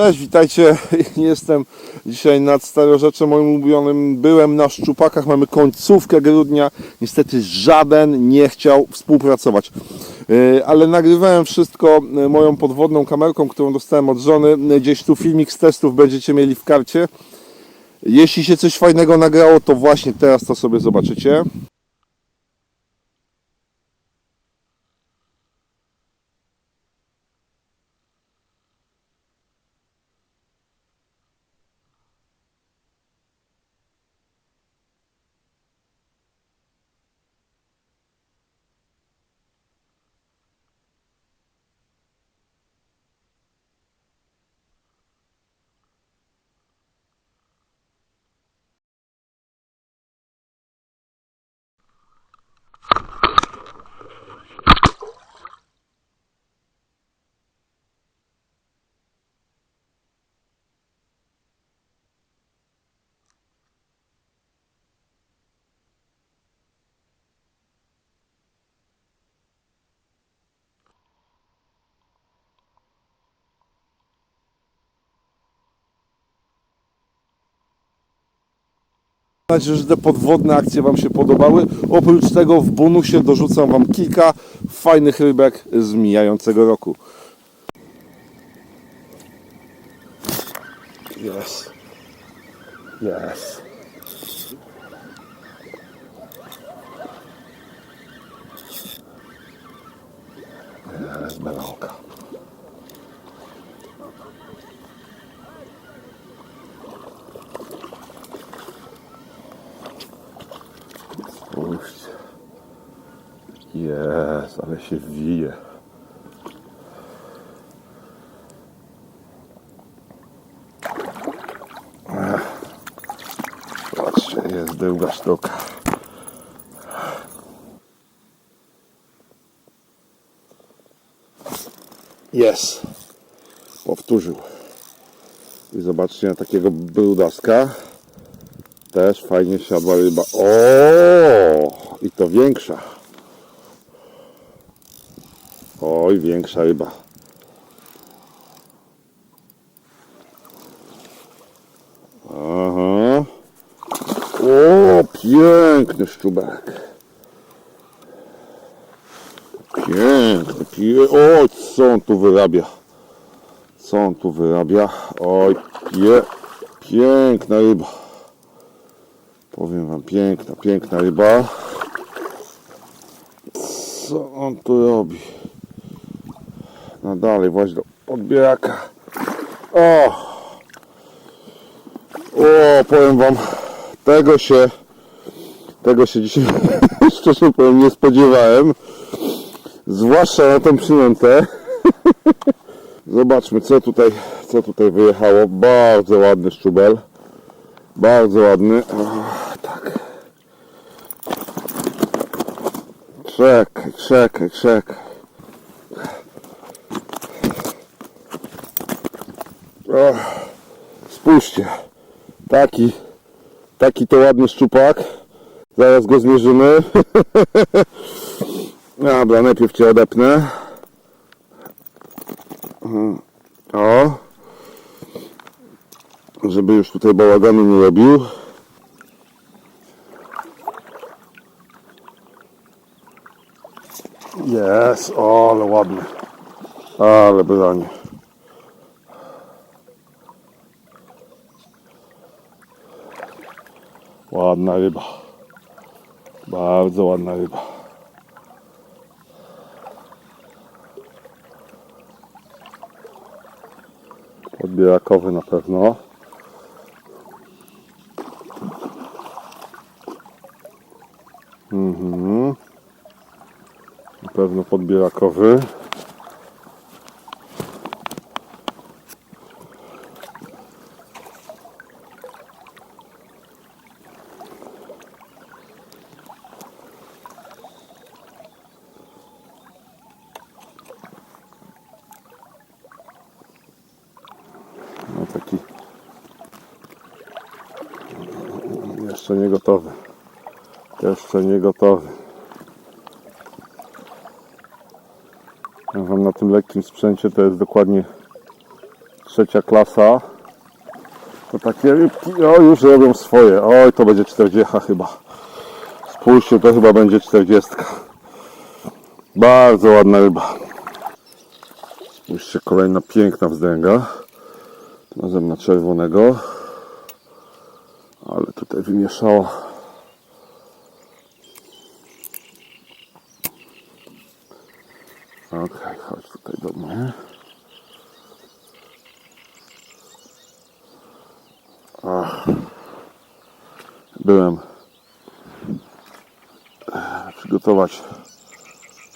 Cześć, witajcie. Jestem dzisiaj nad Starorzeczem, moim ulubionym. Byłem na Szczupakach, mamy końcówkę grudnia. Niestety żaden nie chciał współpracować. Yy, Ale nagrywałem wszystko yy, moją podwodną kamerką, którą dostałem od żony. Gdzieś tu filmik z testów będziecie mieli w karcie. Jeśli się coś fajnego nagrało, to właśnie teraz to sobie zobaczycie. Mam nadzieję, że te podwodne akcje Wam się podobały. Oprócz tego w bonusie dorzucam Wam kilka fajnych rybek z mijającego roku. Yes. Yes. Jest belonka. Spójrzcie. Jest, ale się wije. Patrzcie, jest druga sztuka. Jest. Powtórzył. I zobaczcie na takiego brudaska. Też fajnie siadła ryba. O! I to większa. Oj, większa ryba. Aha. O, piękny szczubek. Piękny, pie... Oj, co on tu wyrabia? Co on tu wyrabia? Oj, pie... piękna ryba. Powiem wam, piękna, piękna ryba. Co on tu robi? No dalej, właśnie do podbieraka. O! O, powiem wam, tego się, tego się dzisiaj, szczerze powiem, nie spodziewałem. Zwłaszcza na tą przynętę. Zobaczmy, co tutaj, co tutaj wyjechało. Bardzo ładny szczubel. Bardzo ładny. O, tak. Czekaj, czekaj, czekaj. O, spójrzcie. Taki, taki to ładny szczupak. Zaraz go zmierzymy. Dobra, najpierw cię odepnę. Mhm. O żeby już tutaj bałaganu nie robił. Jest, ale ładny. Ale branie. Ładna ryba. Bardzo ładna ryba. Podbierakowy na pewno. Mhm. Na pewno podbierakowy. No taki jeszcze nie gotowy. Jeszcze nie gotowy. Ja wam na tym lekkim sprzęcie to jest dokładnie trzecia klasa. To takie rybki, o już robią swoje. Oj, to będzie 40 chyba. Spójrzcie, to chyba będzie 40. Bardzo ładna ryba. Spójrzcie, kolejna piękna wzdęga. Razem na czerwonego. Ale tutaj wymieszała. Okej, chodź tutaj do mnie. Ach. Byłem e, przygotować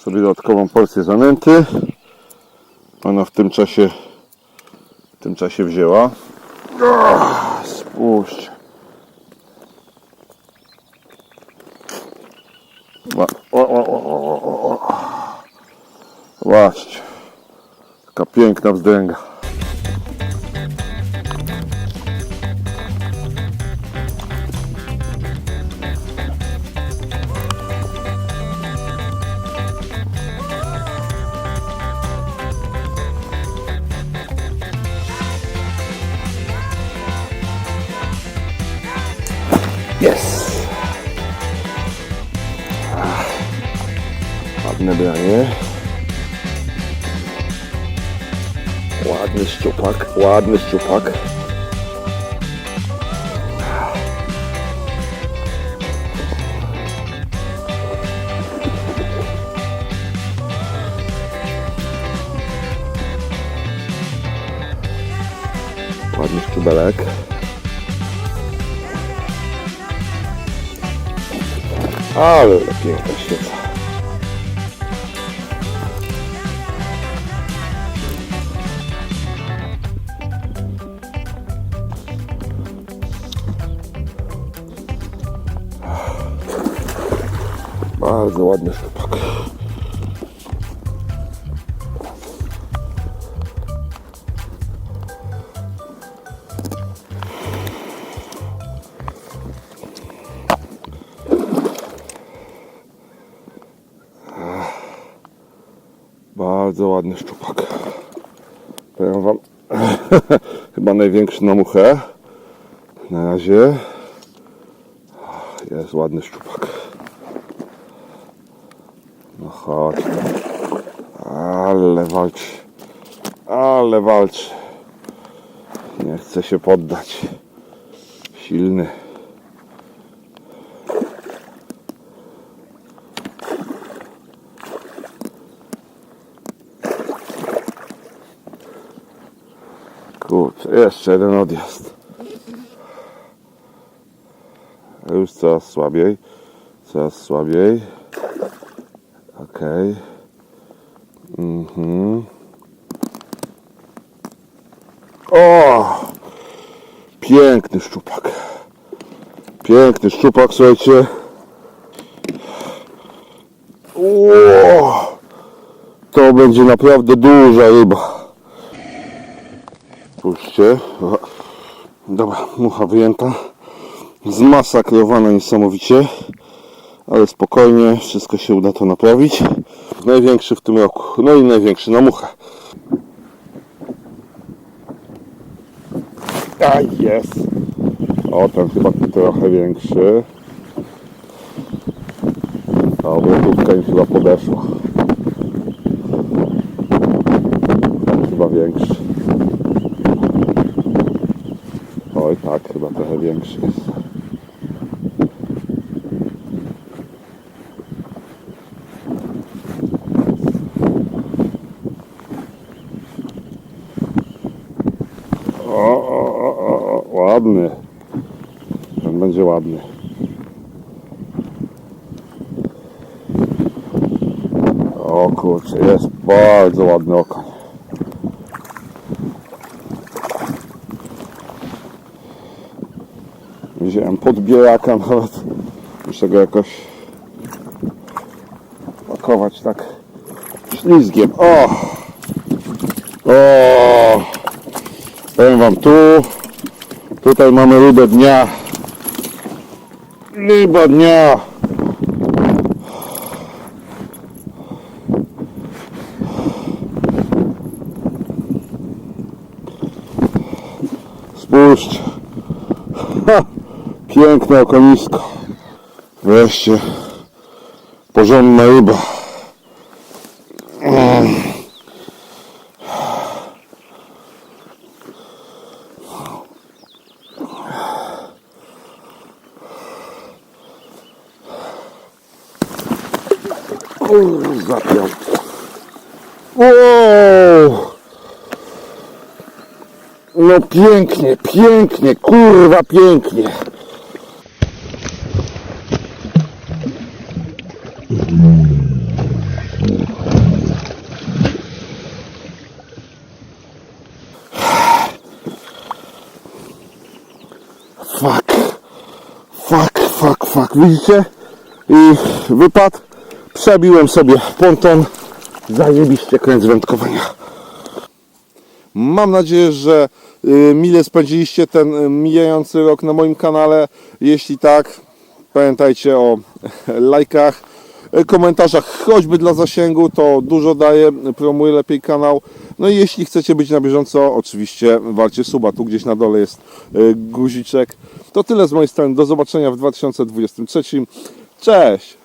sobie dodatkową porcję zanęty. Ona w tym czasie w tym czasie wzięła. Spójrzcie. O, o, o, o, o. Właśnie. Taka piękna wzdęga. Ładne branie. Ładny szczupak, ładny szczupak. Ładny szczubelek. Ale piękna świeca. Bardzo ładny szczupak. Bardzo ładny szczupak. Powiem wam, chyba największy na muchę. Na razie jest ładny szczupak. No chodź. Ale walczy. Ale walczy. Nie chce się poddać. Silny. Kurczę, jeszcze jeden odjazd. Już coraz słabiej. Coraz słabiej. Okej. Mhm. O! Piękny szczupak. Piękny szczupak, słuchajcie. O! To będzie naprawdę duża ryba. Spójrzcie. Dobra, mucha wyjęta. Zmasakrowana niesamowicie ale spokojnie, wszystko się uda to naprawić. Największy w tym roku, no i największy na muchę. A jest! O, ten chyba trochę większy. A obrotówka im chyba podeszła. Ten chyba większy. Oj tak, chyba trochę większy jest. O, o, o, o, o, ładny. Ten będzie ładny. O kurczę, jest bardzo ładny okoń. Wziąłem podbieraka nawet. Muszę go jakoś pakować tak ślizgiem. O! O! Powiem wam tu, tutaj mamy rybę dnia. Ryba dnia. Spójrzcie. Ha, piękne okonisko. Wreszcie porządna ryba. Kurwa. Wow! No pięknie, pięknie, kurwa pięknie. Fuck. Fuck, fuck, fuck. Widzicie? I wypadł. Przebiłem sobie ponton. Zajebiście koniec wędkowania. Mam nadzieję, że y, mile spędziliście ten y, mijający rok na moim kanale. Jeśli tak, pamiętajcie o lajkach, y, komentarzach, choćby dla zasięgu, to dużo daje, promuje lepiej kanał. No i jeśli chcecie być na bieżąco, oczywiście walcie suba, tu gdzieś na dole jest guziczek. To tyle z mojej strony, do zobaczenia w 2023. Cześć!